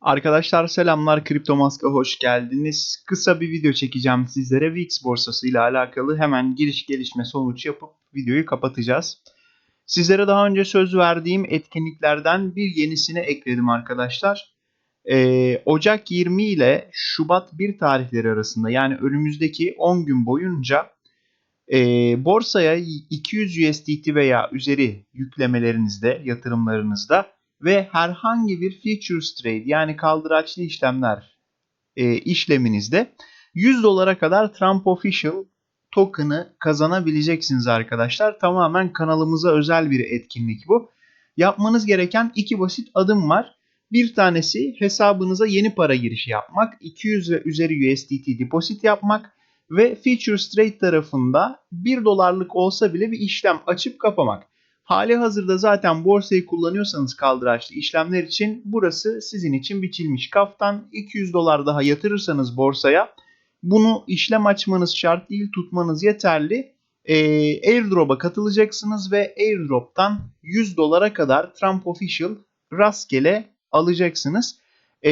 Arkadaşlar selamlar Kripto Mask'a hoş geldiniz. Kısa bir video çekeceğim sizlere VIX borsası ile alakalı hemen giriş gelişme sonuç yapıp videoyu kapatacağız. Sizlere daha önce söz verdiğim etkinliklerden bir yenisini ekledim arkadaşlar. Ee, Ocak 20 ile Şubat 1 tarihleri arasında yani önümüzdeki 10 gün boyunca e, borsaya 200 USDT veya üzeri yüklemelerinizde, yatırımlarınızda ve herhangi bir futures trade yani kaldıraçlı işlemler e, işleminizde 100 dolara kadar Trump Official token'ı kazanabileceksiniz arkadaşlar. Tamamen kanalımıza özel bir etkinlik bu. Yapmanız gereken iki basit adım var. Bir tanesi hesabınıza yeni para girişi yapmak, 200 ve üzeri USDT deposit yapmak ve Futures Trade tarafında 1 dolarlık olsa bile bir işlem açıp kapamak. Hali hazırda zaten borsayı kullanıyorsanız kaldıraçlı işlemler için burası sizin için biçilmiş kaftan. 200 dolar daha yatırırsanız borsaya bunu işlem açmanız şart değil tutmanız yeterli. E, airdrop'a katılacaksınız ve airdrop'tan 100 dolara kadar Trump Official rastgele alacaksınız. E,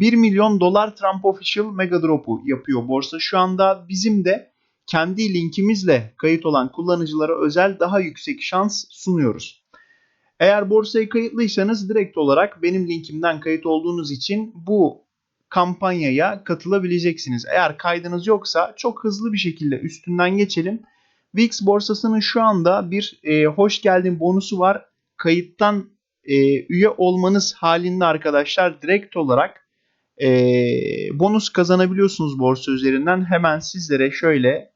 1 milyon dolar Trump Official Mega Drop'u yapıyor borsa. Şu anda bizim de kendi linkimizle kayıt olan kullanıcılara özel daha yüksek şans sunuyoruz. Eğer borsaya kayıtlıysanız direkt olarak benim linkimden kayıt olduğunuz için bu kampanyaya katılabileceksiniz. Eğer kaydınız yoksa çok hızlı bir şekilde üstünden geçelim. VIX borsasının şu anda bir e, hoş geldin bonusu var. Kayıttan e, üye olmanız halinde arkadaşlar direkt olarak e, bonus kazanabiliyorsunuz borsa üzerinden. Hemen sizlere şöyle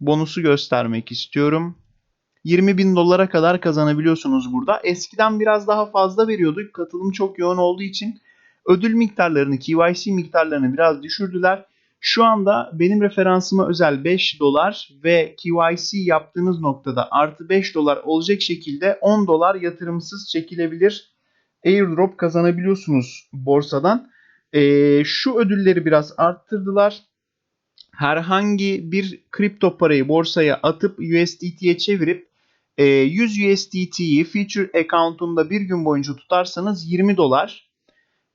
bonusu göstermek istiyorum. 20 bin dolara kadar kazanabiliyorsunuz burada. Eskiden biraz daha fazla veriyorduk. Katılım çok yoğun olduğu için ödül miktarlarını, KYC miktarlarını biraz düşürdüler. Şu anda benim referansıma özel 5 dolar ve KYC yaptığınız noktada artı 5 dolar olacak şekilde 10 dolar yatırımsız çekilebilir airdrop kazanabiliyorsunuz borsadan. Ee, şu ödülleri biraz arttırdılar herhangi bir kripto parayı borsaya atıp USDT'ye çevirip 100 e, USDT'yi Future account'unda bir gün boyunca tutarsanız 20 dolar,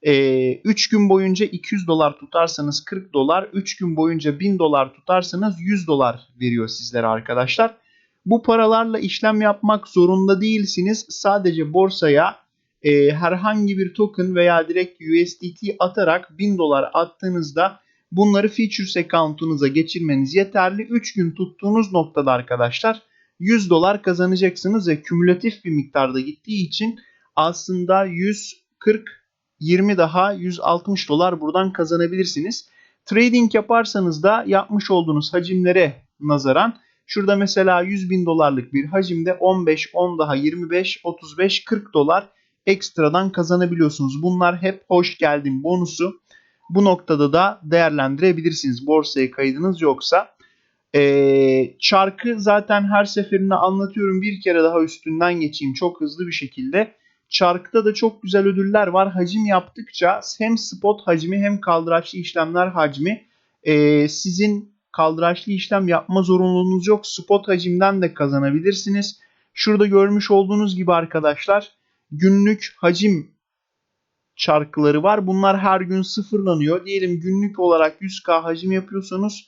3 gün boyunca 200 dolar tutarsanız 40 dolar, 3 gün boyunca 1000 dolar tutarsanız 100 dolar veriyor sizlere arkadaşlar. Bu paralarla işlem yapmak zorunda değilsiniz. Sadece borsaya e, herhangi bir token veya direkt USDT atarak 1000 dolar attığınızda Bunları Features account'unuza geçirmeniz yeterli. 3 gün tuttuğunuz noktada arkadaşlar 100 dolar kazanacaksınız ve kümülatif bir miktarda gittiği için aslında 140 20 daha 160 dolar buradan kazanabilirsiniz. Trading yaparsanız da yapmış olduğunuz hacimlere nazaran şurada mesela 100 bin dolarlık bir hacimde 15, 10 daha 25, 35, 40 dolar ekstradan kazanabiliyorsunuz. Bunlar hep hoş geldin bonusu. Bu noktada da değerlendirebilirsiniz borsaya kaydınız yoksa. Ee, çarkı zaten her seferinde anlatıyorum. Bir kere daha üstünden geçeyim çok hızlı bir şekilde. Çarkta da çok güzel ödüller var. Hacim yaptıkça hem spot hacmi hem kaldıraçlı işlemler hacmi e, sizin kaldıraçlı işlem yapma zorunluluğunuz yok. Spot hacimden de kazanabilirsiniz. Şurada görmüş olduğunuz gibi arkadaşlar günlük hacim çarkları var. Bunlar her gün sıfırlanıyor. Diyelim günlük olarak 100k hacim yapıyorsanız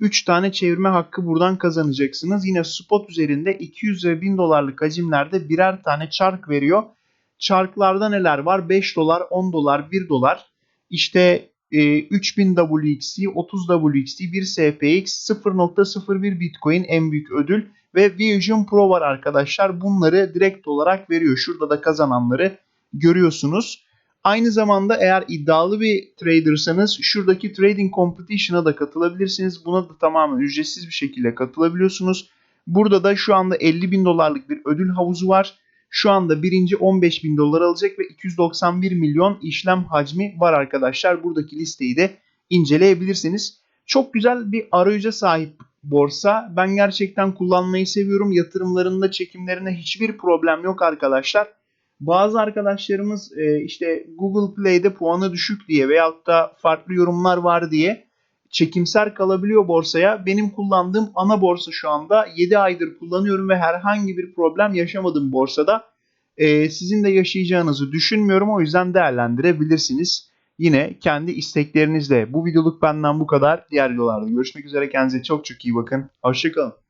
3 tane çevirme hakkı buradan kazanacaksınız. Yine spot üzerinde 200 ve 1000 dolarlık hacimlerde birer tane çark veriyor. Çarklarda neler var? 5 dolar, 10 dolar, 1 dolar. İşte e, 3000 WXT, 30 WXT, 1 SPX, 0.01 Bitcoin en büyük ödül ve Vision Pro var arkadaşlar. Bunları direkt olarak veriyor. Şurada da kazananları görüyorsunuz. Aynı zamanda eğer iddialı bir tradersanız şuradaki Trading Competition'a da katılabilirsiniz. Buna da tamamen ücretsiz bir şekilde katılabiliyorsunuz. Burada da şu anda 50 bin dolarlık bir ödül havuzu var. Şu anda birinci 15 bin dolar alacak ve 291 milyon işlem hacmi var arkadaşlar. Buradaki listeyi de inceleyebilirsiniz. Çok güzel bir arayüze sahip borsa. Ben gerçekten kullanmayı seviyorum. Yatırımlarında, çekimlerinde hiçbir problem yok arkadaşlar. Bazı arkadaşlarımız e, işte Google Play'de puanı düşük diye veyahut da farklı yorumlar var diye çekimser kalabiliyor borsaya. Benim kullandığım ana borsa şu anda 7 aydır kullanıyorum ve herhangi bir problem yaşamadım borsada. E, sizin de yaşayacağınızı düşünmüyorum o yüzden değerlendirebilirsiniz. yine kendi isteklerinizle. Bu videoluk benden bu kadar. Diğer videolarda görüşmek üzere. Kendinize çok çok iyi bakın. Hoşçakalın.